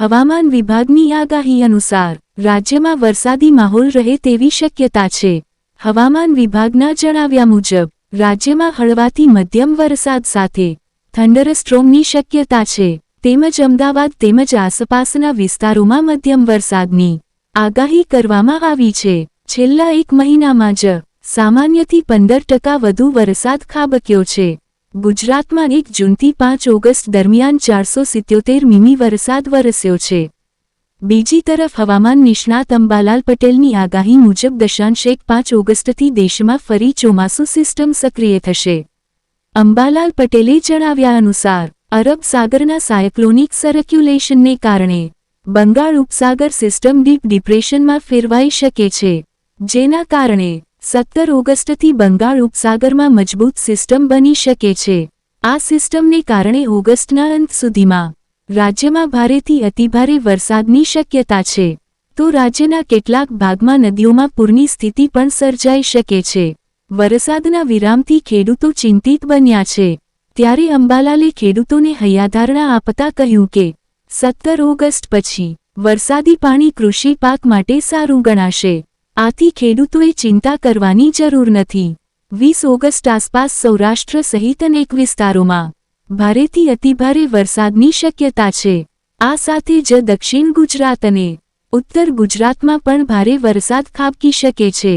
હવામાન વિભાગની આગાહી અનુસાર, રાજ્યમાં વરસાદી માહોલ રહે તેવી શક્યતા છે. હવામાન વિભાગના જણાવ્યા મુજબ, રાજ્યમાં હળવાથી મધ્યમ વરસાદ સાથે થંડરસ્ટ્રોમની શક્યતા છે. તેમજ અમદાવાદ તેમજ આસપાસના વિસ્તારોમાં મધ્યમ વરસાદની આગાહી કરવામાં આવી છે. છેલ્લા એક મહિનામાં જ સામાન્યથી પંદર ટકા વધુ વરસાદ ખાબક્યો છે. ગુજરાતમાં એક જૂનથી પાંચ ઓગસ્ટ દરમિયાન ચારસો સિત્યોતેર મીમી વરસાદ વરસ્યો છે. બીજી તરફ હવામાન નિષ્ણાત અંબાલાલ પટેલની આગાહી મુજબ દશાંશ એક પાંચ ઓગસ્ટથી દેશમાં ફરી ચોમાસું સિસ્ટમ સક્રિય થશે. અંબાલાલ પટેલે જણાવ્યા અનુસાર, અરબ સાગરના સાયક્લોનિક સર્ક્યુલેશનને કારણે બંગાળ ઉપસાગર સિસ્ટમ ડીપ ડિપ્રેશનમાં ફેરવાઈ શકે છે, જેના કારણે સત્તર ઓગસ્ટથી બંગાળ ઉપસાગરમાં મજબૂત સિસ્ટમ બની શકે છે. આ સિસ્ટમને કારણે ઓગસ્ટના અંત સુધીમાં રાજ્યમાં ભારેથી અતિભારે વરસાદની શક્યતા છે. તો રાજ્યના કેટલાક ભાગમાં નદીઓમાં પૂરની સ્થિતિ પણ સર્જાઈ શકે છે. વરસાદના વિરામથી ખેડૂતો ચિંતિત બન્યા છે. ત્યારે અંબાલાલે ખેડૂતોને હૈયાધારણા આપતા કહ્યું કે, સત્તર ઓગસ્ટ પછી વરસાદી પાણી કૃષિ પાક માટે સારું ગણાશે. આથી ખેડૂતોએ ચિંતા કરવાની જરૂર નથી. વીસ ઓગસ્ટ આસપાસ સૌરાષ્ટ્ર સહિત અનેક વિસ્તારોમાં ભારેથી અતિભારે વરસાદની શક્યતા છે. આ સાથે જ દક્ષિણ ગુજરાત અને ઉત્તર ગુજરાતમાં પણ ભારે વરસાદ ખાબકી શકે છે.